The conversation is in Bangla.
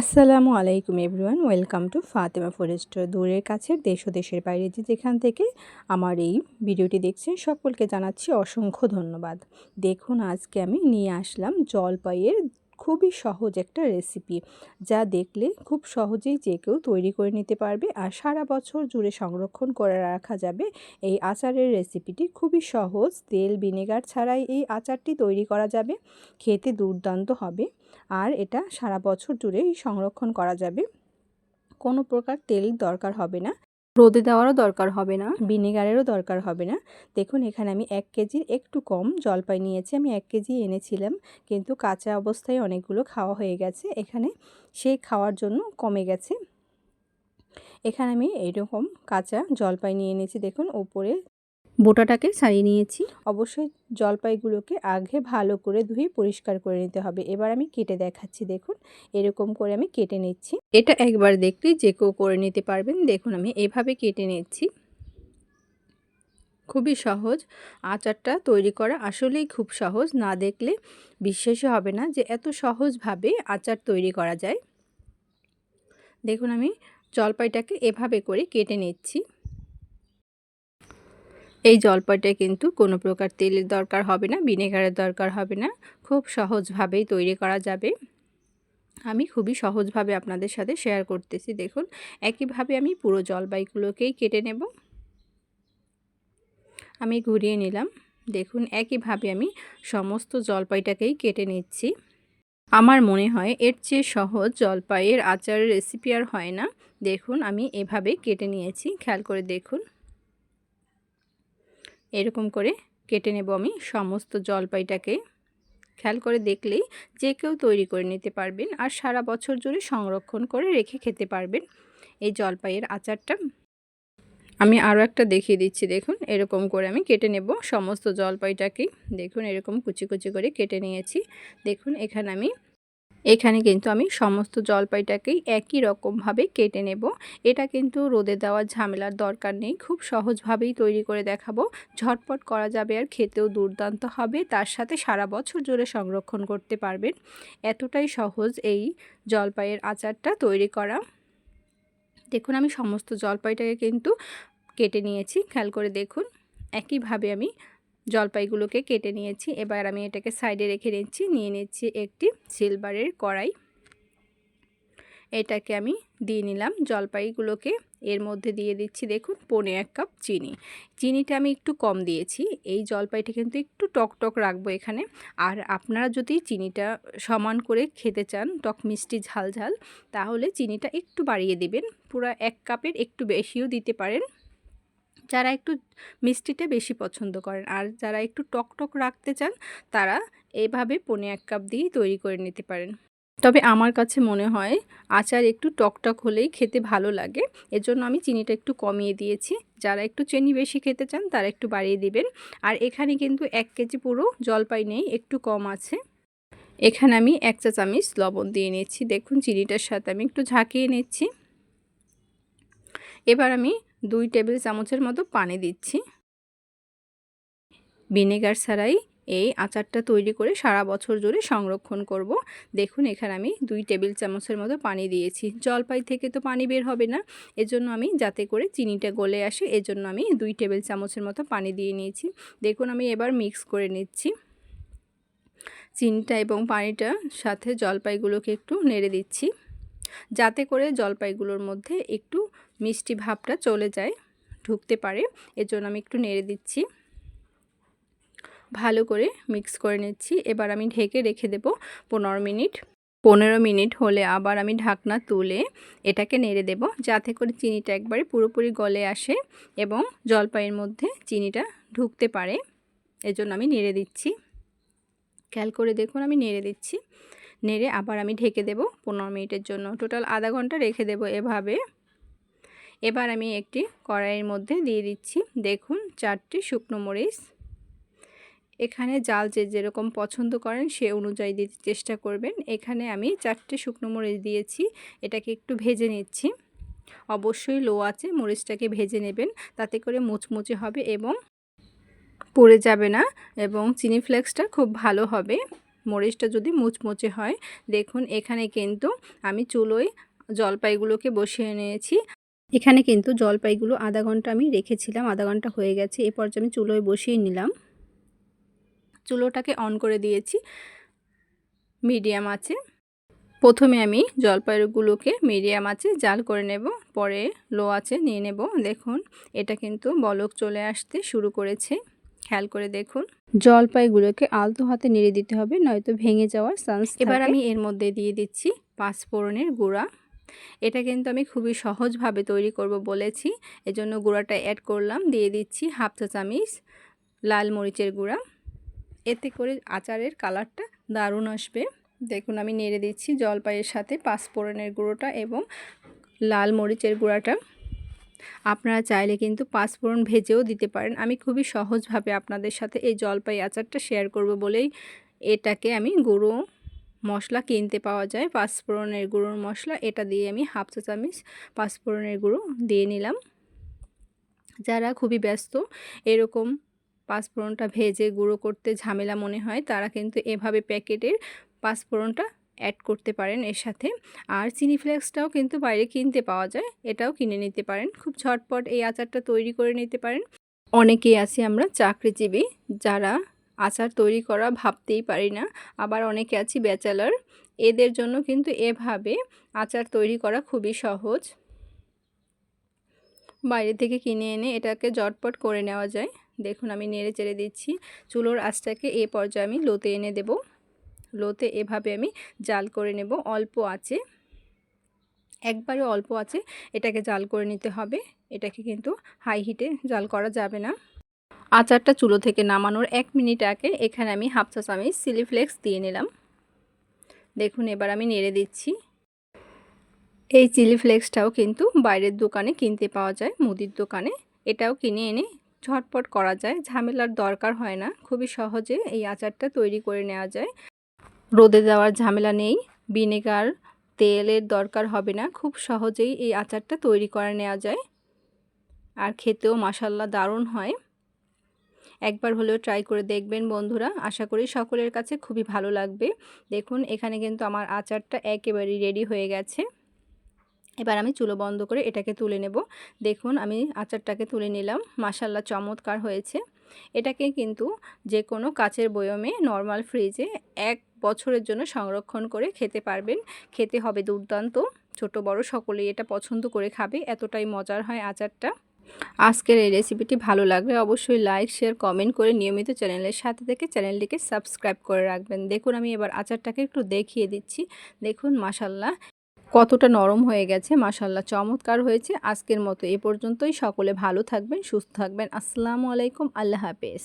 আসসালামু আলাইকুম everyone, welcome to Fatema forest, দূরের কাছের দেশ ও দেশের বাইরে যে যেখান থেকে আমার এই ভিডিওটি দেখছেন সকলকে জানাচ্ছি অসংখ্য ধন্যবাদ। দেখুন, আজকে আমি নিয়ে আসলাম জলপাইয়ের খুবই সহজ একটা রেসিপি, যা দেখলে খুব সহজেই যে কেউ তৈরি করে নিতে পারবে আর সারা বছর জুড়ে সংরক্ষণ করে রাখা যাবে। এই আচারের রেসিপিটি খুবই সহজ, তেল, ভিনেগার ছাড়াই এই আচারটি তৈরি করা যাবে, খেতে দুর্দান্ত হবে। আর এটা সারা বছর জুড়েই সংরক্ষণ করা যাবে। কোনো প্রকার তেল দরকার হবে না। রোদে দেওয়ারও দরকার হবে না। ভিনেগারেরও দরকার হবে না। দেখুন, এখানে আমি এক কেজির একটু কম জলপাই নিয়েছি। আমি এক কেজি এনেছিলাম, কিন্তু কাঁচা অবস্থায় অনেকগুলো খাওয়া হয়ে গেছে। এখানে সেই খাওয়ার জন্য কমে গেছে। এখানে আমি এরকম কাঁচা জলপাই নিয়ে এনেছি। দেখুন, ওপরে বোটাটাকে ছাড়িয়ে নিয়েছি। অবশ্যই জলপাইগুলোকে আগে ভালো করে ধুয়ে পরিষ্কার করে নিতে হবে। এবার আমি কেটে দেখাচ্ছি, দেখুন। এরকম করে আমি কেটে নিচ্ছি। এটা একবার দেখলেই যে কেউ করে নিতে পারবেন। দেখুন, আমি এভাবে কেটে নিচ্ছি। খুবই সহজ আচারটা তৈরি করা। আসলেই খুব সহজ। না দেখলে বিশ্বাসই হবে না যে এত সহজভাবে আচার তৈরি করা যায়। দেখুন, আমি জলপাইটাকে এভাবে করে কেটে নিচ্ছি। এই জলপাইটা কিন্তু কোনো প্রকার তেলের দরকার হবে না, ভিনেগারের দরকার হবে না। খুব সহজভাবেই তৈরি করা যাবে। আমি খুবই সহজভাবে আপনাদের সাথে শেয়ার করতেছি, দেখুন। একইভাবে আমি পুরো জলপাইগুলোকেই কেটে নেব। আমি ঘুরিয়ে নিলাম। দেখুন, একইভাবে আমি সমস্ত জলপাইটাকেই কেটে নিচ্ছি। আমার মনে হয় এর চেয়ে সহজ জলপাইয়ের আচারের রেসিপি আর হয় না। দেখুন, আমি এভাবে কেটে নিয়েছি। খেয়াল করে দেখুন। এরকম করে কেটে নেব আমি সমস্ত জলপাইটাকে। খেয়াল করে দেখলেই যে কেউ তৈরি করে নিতে পারবেন আর সারা বছর জুড়ে সংরক্ষণ করে রেখে খেতে পারবেন এই জলপাইয়ের আচারটা। আমি আরও একটা দেখিয়ে দিচ্ছি, দেখুন, এরকম করে আমি কেটে নেব সমস্ত জলপাইটাকে। দেখুন, এরকম কুচি কুচি করে কেটে নিয়েছি। দেখুন, এখানে আমি এখানে কিন্তু আমি সমস্ত জলপাইটাকেই একই রকমভাবে কেটে নেব। এটা কিন্তু রোদে দেওয়ার ঝামেলার দরকার নেই। খুব সহজভাবেই তৈরি করে দেখাবো। ঝটপট করা যাবে আর খেতেও দুর্দান্ত হবে। তার সাথে সারা বছর জুড়ে সংরক্ষণ করতে পারবেন। এতটাই সহজ এই জলপাইয়ের আচারটা তৈরি করা। দেখুন, আমি সমস্ত জলপাইটাকে কিন্তু কেটে নিয়েছি। খেয়াল করে দেখুন, একইভাবে আমি জলপাইগুলোকে কেটে নিয়েছি। এবার আমি এটাকে সাইডে রেখে নিচ্ছি নিয়ে নিচ্ছি একটি সিলভারের কড়াই। এটাকে আমি দিয়ে নিলাম। জলপাইগুলোকে এর মধ্যে দিয়ে দিচ্ছি দেখুন, পনে এক কাপ চিনি। চিনিটা আমি একটু কম দিয়েছি। এই জলপাইটা কিন্তু একটু টক টক রাখব এখানে। আর আপনারা যদি চিনিটা সমান করে খেতে চান, টক মিষ্টি ঝাল ঝাল, তাহলে চিনিটা একটু বাড়িয়ে দিবেন। পুরো এক কাপের একটু বেশিও দিতে পারেন। যারা একটু মিষ্টিটা বেশি পছন্দ করেন আর যারা একটু টক টক রাখতে চান, তারা এভাবে পনে এক কাপ দিয়েই তৈরি করে নিতে পারেন। তবে আমার কাছে মনে হয় আচার একটু টকটক হলেই খেতে ভালো লাগে। এজন্য আমি চিনিটা একটু কমিয়ে দিয়েছি। যারা একটু চিনি বেশি খেতে চান, তারা একটু বাড়িয়ে দিবেন। আর এখানে কিন্তু এক কেজি পুরো জলপাই নেই, একটু কম আছে। এখানে আমি এক চা চামিচ লবণ দিয়ে নিচ্ছি দেখুন, চিনিটার সাথে আমি একটু ঝাঁকিয়ে নিচ্ছি। এবার আমি দুই টেবিল চামচের মতো পানি দিচ্ছি। ভিনেগার ছাড়াই এই আচারটা তৈরি করে সারা বছর জুড়ে সংরক্ষণ করব। দেখুন, এখানে আমি দুই টেবিল চামচের মতো পানি দিয়েছি। জলপাই থেকে তো পানি বের হবে না। এজন্য আমি যাতে করে চিনিটা গলে আসে, এজন্য আমি দুই টেবিল চামচের মতো পানি দিয়ে নিয়েছি। দেখুন, আমি এবার মিক্স করে নিচ্ছি। চিনিটা এবং পানিটার সাথে জলপাইগুলোকে একটু নেড়ে দিচ্ছি। যাতে করে জলপাইগুলোর মধ্যে একটু মিষ্টি ভাবটা চলে যায়, ঢুকতে পারে। এজন্য আমি একটু নেড়ে দিচ্ছি। ভালো করে মিক্স করে নিচ্ছি। এবার আমি ঢেকে রেখে দেব পনেরো মিনিট। পনেরো মিনিট হলে আবার আমি ঢাকনা তুলে এটাকে নেড়ে দেব, যাতে করে চিনিটা একবারে পুরোপুরি গলে আসে এবং জলপাইয়ের মধ্যে চিনিটা ঢুকতে পারে। এজন্য আমি নেড়ে দিচ্ছি। খেয়াল করে দেখুন আমি নেড়ে দিচ্ছি। নেড়ে আবার আমি ঢেকে দেব পনেরো মিনিটের জন্য। টোটাল আধা ঘণ্টা রেখে দেব এভাবে। এবার আমি একটি কড়াইয়ের মধ্যে দিয়ে দিচ্ছি। দেখুন, চারটি শুকনো মরিচ। এখানে জাল যে যেরকম পছন্দ করেন সে অনুযায়ী দিতে চেষ্টা করবেন। এখানে আমি চারটে শুকনো মরিচ দিয়েছি, এটাকে একটু ভেজে নিচ্ছি। অবশ্যই লো আছে মরিচটাকে ভেজে নেবেন, তাতে করে মুচমুচে হবে এবং পড়ে যাবে না এবং চিনি ফ্লেক্সটা খুব ভালো হবে। মরিচটা যদি মুচমুচে হয়, দেখুন এখানে কিন্তু আমি চুলোয় জলপাইগুলোকে বসিয়ে নিয়েছি। এখানে কিন্তু জলপাইগুলো আধা ঘণ্টা আমি রেখেছিলাম আধা ঘণ্টা হয়ে গেছে। এরপর আমি চুলোয় বসিয়ে নিলাম। চুলোটাকে অন করে দিয়েছি। মিডিয়াম আছে। প্রথমে আমি জলপাইগুলোকে মিডিয়াম আছে জাল করে নেব। পরে লো আছে নিয়ে নেব। দেখুন এটা কিন্তু বলক চলে আসতে শুরু করেছে। খেয়াল করে দেখুন। জলপাইগুলোকে আলতো হাতে নেড়ে দিতে হবে নয়তো ভেঙে যাওয়ার চান্স এবার আমি এর মধ্যে দিয়ে দিচ্ছি পাঁচ পাঁচফোড়নের গুঁড়া। এটা কিন্তু আমি খুবই সহজভাবে তৈরি করব বলেছি। এজন্য গুঁড়াটা অ্যাড করলাম, দিয়ে দিচ্ছি হাফ চা চামিচ লাল মরিচের গুঁড়া। এতে করে আচারের কালারটা দারুণ আসবে। দেখুন, আমি নেড়ে দিচ্ছি জলপাইয়ের সাথে পাঁচফোড়নের গুঁড়োটা এবং লাল মরিচের গুঁড়াটা। আপনারা চাইলে কিন্তু পাঁচফোড়ন ভেজেও দিতে পারেন। আমি খুবই সহজভাবে আপনাদের সাথে এই জলপাই আচারটা শেয়ার করব বলেই এটাকে আমি গুঁড়ো মশলা কিনতে পাওয়া যায়। পাঁচফোড়নের গুঁড়োর মশলা, এটা দিয়ে আমি হাফ চা চামিচ পাঁচফোড়নের গুঁড়ো দিয়ে নিলাম। যারা খুবই ব্যস্ত, এরকম পাঁচফোড়নটা ভেজে গুঁড়ো করতে ঝামেলা মনে হয়, তারা কিন্তু এভাবে প্যাকেটের পাঁচফোড়নটা অ্যাড করতে পারেন এর সাথে। আর চিনি ফ্লেক্সটাও কিন্তু বাইরে কিনতে পাওয়া যায়, এটাও কিনে নিতে পারেন। খুব ঝটপট এই আচারটা তৈরি করে নিতে পারেন। অনেকেই আছি আমরা চাকরিজীবী, যারা আচার তৈরি করা ভাবতেই পারি না। আবার অনেকে আছি ব্যাচেলার, এদের জন্য কিন্তু এভাবে আচার তৈরি করা খুবই সহজ। বাইরে থেকে কিনে এনে এটাকে জটপট করে নেওয়া যায়। দেখুন আমি নেড়ে চেড়ে দিচ্ছি। চুলোর আঁচটাকে এ পর্যায়ে আমি লোতে এনে দেব। লোতে এভাবে আমি জাল করে নেব অল্প আছে একবারে অল্প আছে এটাকে জাল করে নিতে হবে। এটাকে কিন্তু হাই হিটে জাল করা যাবে না। আচারটা চুলো থেকে নামানোর এক মিনিট আগে এখানে আমি হাফ চা চামিচ ফ্লেক্স দিয়ে নিলাম। দেখুন, এবার আমি নেড়ে দিচ্ছি। এই চিলি ফ্লেক্সটাও কিন্তু বাইরের দোকানে কিনতে পাওয়া যায়, মুদির দোকানে। এটাও কিনে এনে ঝটপট করা যায়, ঝামেলার দরকার হয় না, খুবই সহজে এই আচারটা তৈরি করে নেওয়া যায়। রোদে দেওয়ার ঝামেলা নেই, ভিনেগার, তেলের দরকার হবে না, খুব সহজেই এই আচারটা তৈরি করে নেওয়া যায়। আর খেতেও মাসাল্লা দারুণ হয়। একবার হলেও ট্রাই করে দেখবেন বন্ধুরা। আশা করি সকলের কাছে খুবই ভালো লাগবে। দেখুন, এখানে কিন্তু আমার আচারটা একেবারেই রেডি হয়ে গেছে। এবার আমি চুলো বন্ধ করে এটাকে তুলে নেব। দেখুন, আমি আচারটাকে তুলে নিলাম। মাসাল্লা চমৎকার হয়েছে। এটাকে কিন্তু যে কোনো কাচের বয়মে নর্মাল ফ্রিজে এক বছরের জন্য সংরক্ষণ করে খেতে পারবেন। খেতে হবে দুর্দান্ত। ছোট বড় সকলেই এটা পছন্দ করে খাবে। এতটাই মজার হয় আচারটা। আজকের এই রেসিপিটি ভালো লাগলে অবশ্যই লাইক শেয়ার কমেন্ট করে নিয়মিত চ্যানেলের সাথে থেকে চ্যানেলটিকে সাবস্ক্রাইব করে রাখবেন। দেখুন, আমি এবার আচারটাকে একটু দেখিয়ে দিচ্ছি। দেখুন মাসাল্লাহ কতটা নরম হয়ে গেছে মাসাল্লাহ চমৎকার হয়েছে। আজকের মতো এ পর্যন্তই। সকলে ভালো থাকবেন, সুস্থ থাকবেন। আসসালামু আলাইকুম, আল্লাহ হাফেজ।